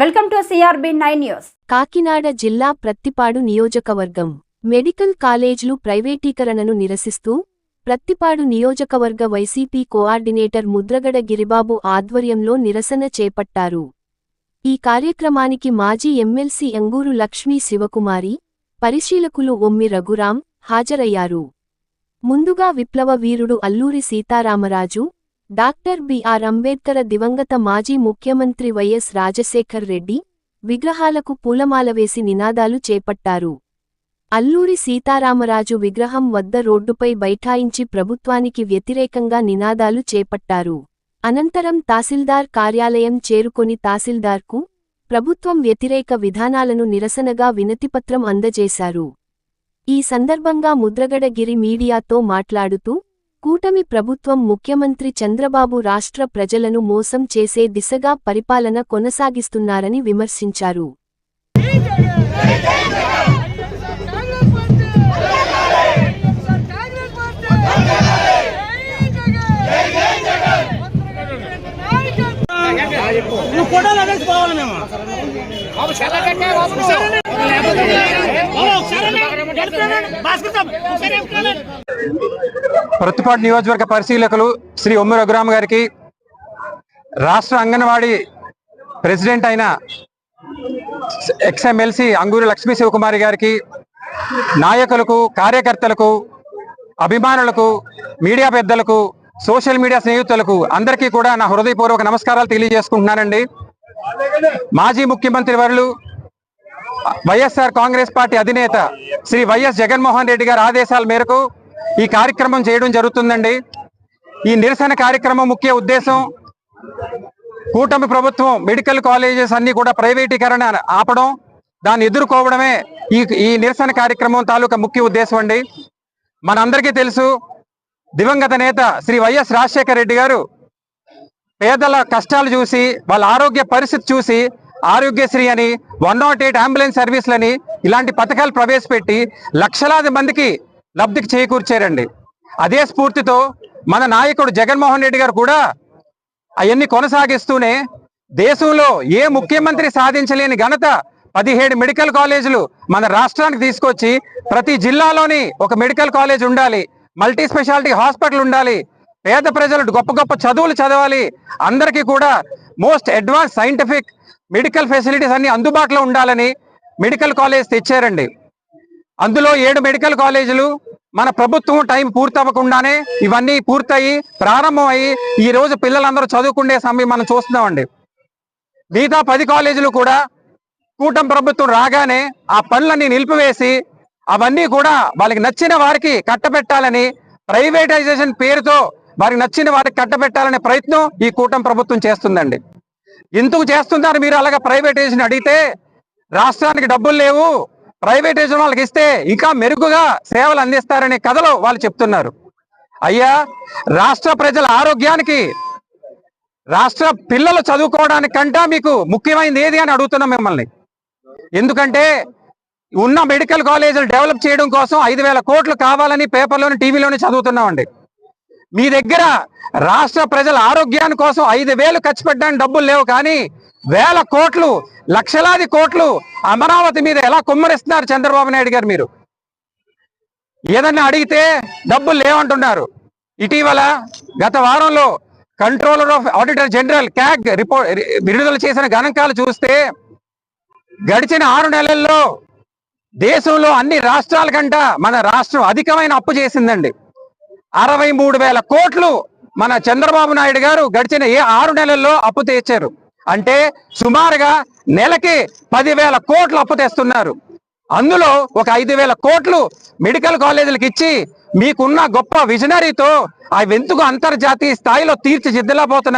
Welcome to CRB nine news. Kakinada జిల్లా ప్రత్తిపాడు నియోజకవర్గం medical కాలేజ్లు ప్రైవేటీకరణను నిరసిస్తూ ప్రత్తిపాడు నియోజకవర్గ వైసీపీ కోఆర్డినేటర్ ముద్రగడ గిరిబాబు ఆధ్వర్యంలో నిరసన చేపట్టారు. ఈ కార్యక్రమానికి మాజీ ఎమ్మెల్సీ ఎంగూరు లక్ష్మీ శివకుమారి పరిశీలకులు ఒమ్మి రఘురాం హాజరయ్యారు. ముందుగా విప్లవ వీరుడు అల్లూరి సీతారామరాజు డాక్టర్ బిఆర్ అంబేద్కర్ దివంగత మాజీ ముఖ్యమంత్రి వైఎస్ రాజశేఖర్ రెడ్డి విగ్రహాలకు పూలమాల వేసి నినాదాలు చేపట్టారు. అల్లూరి సీతారామరాజు విగ్రహం వద్ద రోడ్డుపై బైఠాయించి ప్రభుత్వానికి వ్యతిరేకంగా నినాదాలు చేపట్టారు. అనంతరం తహసీల్దార్ కార్యాలయం చేరుకొని తహసీల్దార్కు ప్రభుత్వం వ్యతిరేక విధానాలను నిరసనగా వినతిపత్రం అందజేశారు. ఈ సందర్భంగా ముద్రగడగిరి మీడియాతో మాట్లాడుతూ కూటమి ప్రభుత్వం ముఖ్యమంత్రి చంద్రబాబు రాష్ట్ర ప్రజలను మోసం చేసే దిశగా పరిపాలన కొనసాగిస్తున్నారని విమర్శించారు. భాస్కర్ ప్రతిపాటు నియోజకవర్గ పరిశీలకులు శ్రీ ఒమ్మి రఘురామ గారికి రాష్ట్ర అంగన్వాడీ ప్రెసిడెంట్ అయిన ఎక్స్ఎమ్మెల్సీ అంగూరి లక్ష్మీ శివకుమారి గారికి నాయకులకు కార్యకర్తలకు అభిమానులకు మీడియా పెద్దలకు సోషల్ మీడియా స్నేహితులకు అందరికీ కూడా నా హృదయపూర్వక నమస్కారాలు తెలియజేసుకుంటున్నానండి. మాజీ ముఖ్యమంత్రి వరులు వైఎస్ఆర్ కాంగ్రెస్ పార్టీ అధినేత శ్రీ వైఎస్ జగన్మోహన్ రెడ్డి గారి ఆదేశాల మేరకు ఈ కార్యక్రమం చేయడం జరుగుతుందండి. ఈ నిరసన కార్యక్రమం ముఖ్య ఉద్దేశం కూటమి ప్రభుత్వం మెడికల్ కాలేజెస్ అన్ని కూడా ప్రైవేటీకరణ ఆపడం దాన్ని ఎదుర్కోవడమే ఈ ఈ నిరసన కార్యక్రమం తాలూకా ముఖ్య ఉద్దేశం అండి. మనందరికీ తెలుసు దివంగత నేత శ్రీ వైఎస్ రాజశేఖర రెడ్డి గారు పేదల కష్టాలు చూసి వాళ్ళ ఆరోగ్య పరిస్థితి చూసి ఆరోగ్యశ్రీ అని వన్ నాట్ ఎయిట్ అంబులెన్స్ సర్వీసులని ఇలాంటి పథకాలు ప్రవేశపెట్టి లక్షలాది మందికి లబ్ధికి చేకూర్చారండి. అదే స్ఫూర్తితో మన నాయకుడు జగన్మోహన్ రెడ్డి గారు కూడా అవన్నీ కొనసాగిస్తూనే దేశంలో ఏ ముఖ్యమంత్రి సాధించలేని ఘనత పదిహేడు మెడికల్ కాలేజీలు మన రాష్ట్రానికి తీసుకొచ్చి ప్రతి జిల్లాలోని ఒక మెడికల్ కాలేజ్ ఉండాలి మల్టీ స్పెషాలిటీ హాస్పిటల్ ఉండాలి పేద ప్రజలు గొప్ప గొప్ప చదువులు చదవాలి అందరికీ కూడా most advance scientific medical facilities అన్ని అందుబాటులో ఉండాలని మెడికల్ కాలేజ్ తెచ్చారండి. అందులో ఏడు మెడికల్ కాలేజీలు మన ప్రభుత్వం టైం పూర్తవ్వకుండానే ఇవన్నీ పూర్తయి ప్రారంభం అయ్యి ఈ రోజు పిల్లలందరూ చదువుకునే సమయం మనం చూస్తున్నామండి. మిగతా పది కాలేజీలు కూడా కూటమి ప్రభుత్వం రాగానే ఆ పనులన్నీ నిలిపివేసి అవన్నీ కూడా వాళ్ళకి నచ్చిన వారికి కట్టబెట్టాలని ప్రైవేటైజేషన్ పేరుతో వారికి నచ్చిన వారికి కట్టబెట్టాలనే ప్రయత్నం ఈ కూటమి ప్రభుత్వం చేస్తుందండి. ఎందుకు చేస్తున్నారు మీరు అలాగా ప్రైవేటైజేషన్ అడిగితే రాష్ట్రానికి డబ్బులు లేవు ప్రైవేటైజేషన్ వాళ్ళకి ఇస్తే ఇంకా మెరుగుగా సేవలు అందిస్తారనే కథలో వాళ్ళు చెప్తున్నారు. అయ్యా రాష్ట్ర ప్రజల ఆరోగ్యానికి రాష్ట్ర పిల్లలు చదువుకోవడానికి కంటా మీకు ముఖ్యమైనది ఏది అని అడుగుతున్నాం మిమ్మల్ని. ఎందుకంటే ఉన్న మెడికల్ కాలేజీలు డెవలప్ చేయడం కోసం ఐదు వేల కోట్లు కావాలని పేపర్లోని టీవీలోని చదువుతున్నామండి. మీ దగ్గర రాష్ట్ర ప్రజల ఆరోగ్యాన్ని కోసం ఐదు వేలు ఖర్చు పెట్టడానికి డబ్బులు లేవు కానీ వేల కోట్లు లక్షలాది కోట్లు అమరావతి మీద ఎలా కుమ్మరిస్తున్నారు చంద్రబాబు నాయుడు గారు మీరు? ఏదన్నా అడిగితే డబ్బులు లేవంటున్నారు. ఇటీవల గత వారంలో controller of auditor general CAG report విడుదల చేసిన గణాంకాలు చూస్తే గడిచిన ఆరు నెలల్లో దేశంలో అన్ని రాష్ట్రాల కంట మన రాష్ట్రం అధికమైన అప్పు చేసిందండి. అరవై మూడు వేల కోట్లు మన చంద్రబాబు నాయుడు గారు గడిచిన ఏ ఆరు నెలల్లో అప్పు తెచ్చారు అంటే సుమారుగా నెలకి పదివేల కోట్లు అప్పు తెస్తున్నారు. అందులో ఒక ఐదు వేల కోట్లు మెడికల్ కాలేజీలకు ఇచ్చి మీకున్న గొప్ప విజనరీతో అవి ఎందుకు అంతర్జాతీయ స్థాయిలో తీర్చిదిద్దలేకపోతున్నారు?